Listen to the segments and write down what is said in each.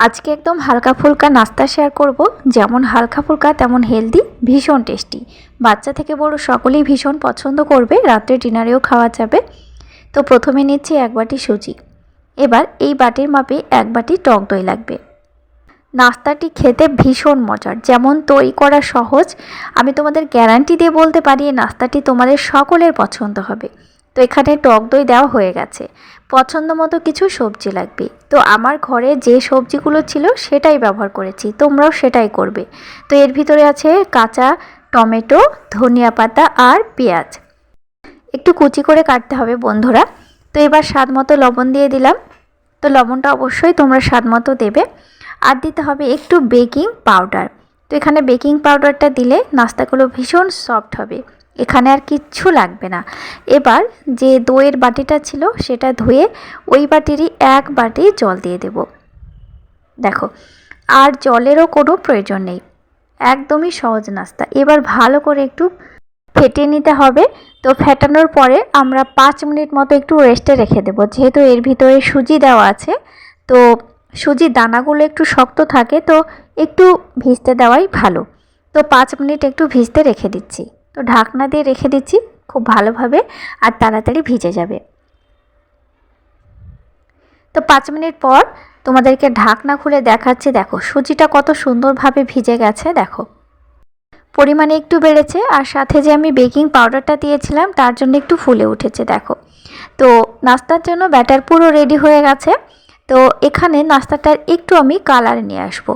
আজকে একদম হালকা ফুলকা নাস্তা শেয়ার করব। যেমন হালকা ফুলকা, তেমন হেলদি ভীষণ টেস্টি বাচ্চা থেকে বড় সকলেই ভীষণ পছন্দ করবে, রাত্রে ডিনারেও খাওয়া যাবে। তো প্রথমে নিচ্ছি এক বাটি সুজি। এবার এই বাটির মাপে এক বাটি টক দই লাগবে। নাস্তাটি খেতে ভীষণ মজার। যেমন তৈরি করা সহজ, আমি তোমাদের গ্যারান্টি দিয়ে বলতে পারি, এই নাস্তাটি তোমাদের সকলের পছন্দ হবে। তো এখানে টক দই দেওয়া হয়ে গেছে। পছন্দ মতো কিছু সবজি লাগবে। তো আমার ঘরে যে সবজিগুলো ছিল সেটাই ব্যবহার করেছি, তোমরাও সেটাই করবে। তো এর ভিতরে আছে কাঁচা টমেটো, ধনিয়া পাতা আর পেঁয়াজ। একটু কুচি করে কাটতে হবে বন্ধুরা। তো এবার স্বাদ মতো লবণ দিয়ে দিলাম। তো লবণটা অবশ্যই তোমরা স্বাদ মতো দেবে। আর দিতে হবে একটু বেকিং পাউডার। তো এখানে বেকিং পাউডারটা দিলে নাস্তাগুলো ভীষণ সফট হবে। এখানে আর কিচ্ছু লাগবে না। এবার যে দইয়ের বাটিটা ছিল সেটা ধুয়ে ওই বাটিরই এক বাটি জল দিয়ে দেব। দেখো, আর জলেরও কোনো প্রয়োজন নেই। একদমই সহজ নাস্তা। এবার ভালো করে একটু ফেটিয়ে নিতে হবে। তো ফেটানোর পরে আমরা পাঁচ মিনিট মতো একটু রেস্টে রেখে দেবো। যেহেতু এর ভিতরে সুজি দেওয়া আছে, তো সুজির দানাগুলো একটু শক্ত থাকে, তো একটু ভিজতে দেওয়াই ভালো। তো পাঁচ মিনিট একটু ভিজতে রেখে দিচ্ছি। তো ঢাকনা দিয়ে রেখে দিচ্ছি খুব ভালোভাবে আর তাড়াতাড়ি ভিজে যাবে। তো পাঁচ মিনিট পর তোমাদেরকে ঢাকনা খুলে দেখাচ্ছি, দেখো সুজিটা কত সুন্দরভাবে ভিজে গেছে, দেখো। পরিমাণে একটু বেড়েছে আর সাথে যে আমি বেকিং পাউডারটা দিয়েছিলাম তার জন্য একটু ফুলে উঠেছে, দেখো। তো নাস্তার জন্য ব্যাটার পুরো রেডি হয়ে গেছে। তো এখানে নাস্তাটার একটু আমি কালার নিয়ে আসব।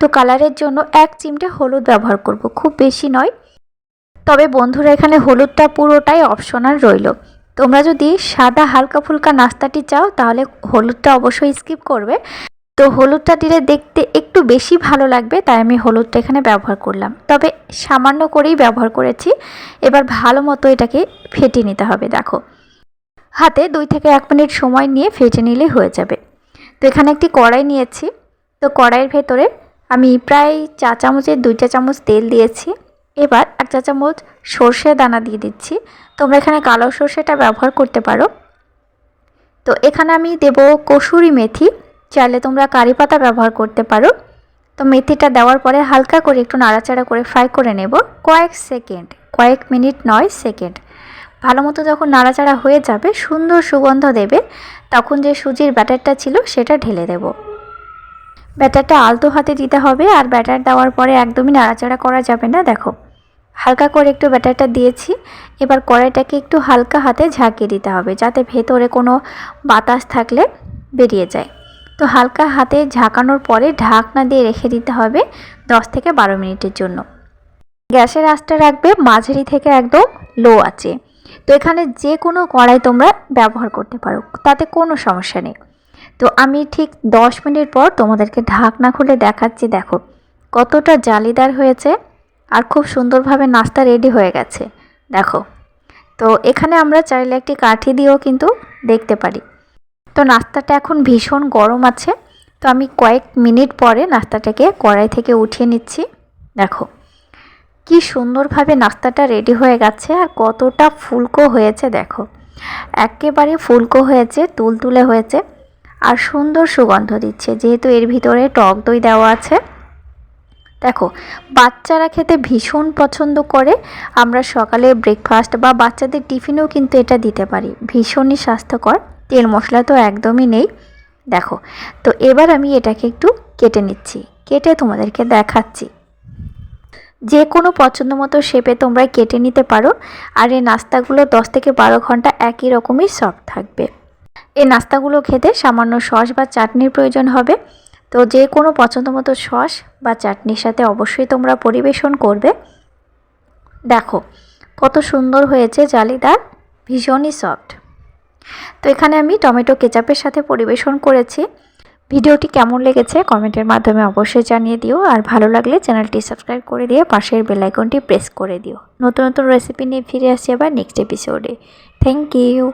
তো কালারের জন্য এক চিমটে হলুদ ব্যবহার করব, খুব বেশি নয়। তবে বন্ধুরা, এখানে হলুদটা পুরোটাই অপশনাল রইল। তোমরা যদি সাদা হালকা ফুলকা নাস্তাটি চাও, তাহলে হলুদটা অবশ্যই স্কিপ করবে। তো হলুদটা দিলে দেখতে একটু বেশি ভালো লাগবে, তাই আমি হলুদটা এখানে ব্যবহার করলাম। তবে সামান্য করেই ব্যবহার করেছি। এবার ভালো মতো এটাকে ফেটে নিতে হবে, দেখো। হাতে দুই থেকে এক মিনিট সময় নিয়ে ফেটে নিলে হয়ে যাবে। তো এখানে একটি কড়াই নিয়েছি। তো কড়াইয়ের ভেতরে আমি প্রায় চা চামচের দুই চা চামচ তেল দিয়েছি। এবার এক চা চামচ সর্ষে দানা দিয়ে দিচ্ছি। তোমরা এখানে কালো সর্ষেটা ব্যবহার করতে পারো। তো এখানে আমি দেব কসুরি মেথি। চাইলে তোমরা কারি পাতা ব্যবহার করতে পারো। তো মেথিটা দেওয়ার পরে হালকা করে একটু নাড়াচাড়া করে ফ্রাই করে নেব। কয়েক সেকেন্ড কয়েক মিনিট নয় সেকেন্ড ভালো মতো যখন নাড়াচাড়া হয়ে যাবে, সুন্দর সুগন্ধ দেবে, তখন যে সুজির ব্যাটারটা ছিল সেটা ঢেলে দেব। ব্যাটারটা আলতো হাতে দিতে হবে, আর ব্যাটার দেওয়ার পরে একদমই নাড়াচাড়া করা যাবে না, দেখো। হালকা করে একটু ব্যাটারটা দিয়েছি। এবার কড়াইটাকে একটু হালকা হাতে ঝাঁকিয়ে দিতে হবে যাতে ভেতরে কোনো বাতাস থাকলে বেরিয়ে যায়। তো হালকা হাতে ঝাঁকানোর পরে ঢাকনা দিয়ে রেখে দিতে হবে দশ থেকে বারো মিনিটের জন্য। গ্যাসের আঁচটা রাখবে, মাঝারি থেকে একদম লো আছে তো এখানে যে কোনো কড়াই তোমরা ব্যবহার করতে পারো, তাতে কোনো সমস্যা নেই। তো আমি ঠিক দশ মিনিট পর তোমাদেরকে ঢাকনা খুলে দেখাচ্ছি, দেখো। কতটা জালিদার হয়েছে। আর খুব সুন্দরভাবে নাস্তা রেডি হয়ে গেছে। দেখো। তো এখানে আমরা চাইলে একটি কাঠি দিয়েও কিন্তু দেখতে পারি। তো নাস্তাটা এখন ভীষণ গরম আছে। তো আমি কয়েক মিনিট পরে নাস্তাটাকে কড়াই থেকে উঠিয়ে নিচ্ছি। দেখো। কি সুন্দরভাবে নাস্তাটা রেডি হয়ে গেছে আর কতটা ফুলকো হয়েছে, দেখো। একেবারে ফুলকো হয়েছে, তুলতুলে হয়েছে। আর সুন্দর সুগন্ধ দিচ্ছে, যেহেতু এর ভিতরে টক দই দেওয়া আছে। দেখো, বাচ্চারা খেতে ভীষণ পছন্দ করে। আমরা সকালে ব্রেকফাস্ট বা বাচ্চাদের টিফিনেও কিন্তু এটা দিতে পারি। ভীষণই স্বাস্থ্যকর। তেল মশলা তো একদমই নেই। দেখো, তো এবার আমি এটাকে একটু কেটে নিচ্ছি। কেটে তোমাদেরকে দেখাচ্ছি। যে কোনো পছন্দ মতো শেপে তোমরা কেটে নিতে পারো। আর এই নাস্তাগুলো দশ থেকে বারো ঘণ্টা একই রকমই সফট থাকবে। এই নাস্তাগুলো খেতে সামান্য সস বা চাটনির প্রয়োজন হবে। তো যে কোনো পছন্দ মতো সস বা চাটনির সাথে অবশ্যই তোমরা পরিবেশন করবে। দেখো, কত সুন্দর হয়েছে জালিদার, ভীষণই সফট তো এখানে আমি টমেটো কেচাপের সাথে পরিবেশন করেছি। ভিডিওটি কেমন লেগেছে কমেন্টের মাধ্যমে অবশ্যই জানিয়ে দিও। আর ভালো লাগলে চ্যানেলটি সাবস্ক্রাইব করে দিয়ে পাশের বেলাইকনটি প্রেস করে দিও। নতুন নতুন রেসিপি নিয়ে ফিরে আসছি আবার নেক্সট এপিসোডে থ্যাংক ইউ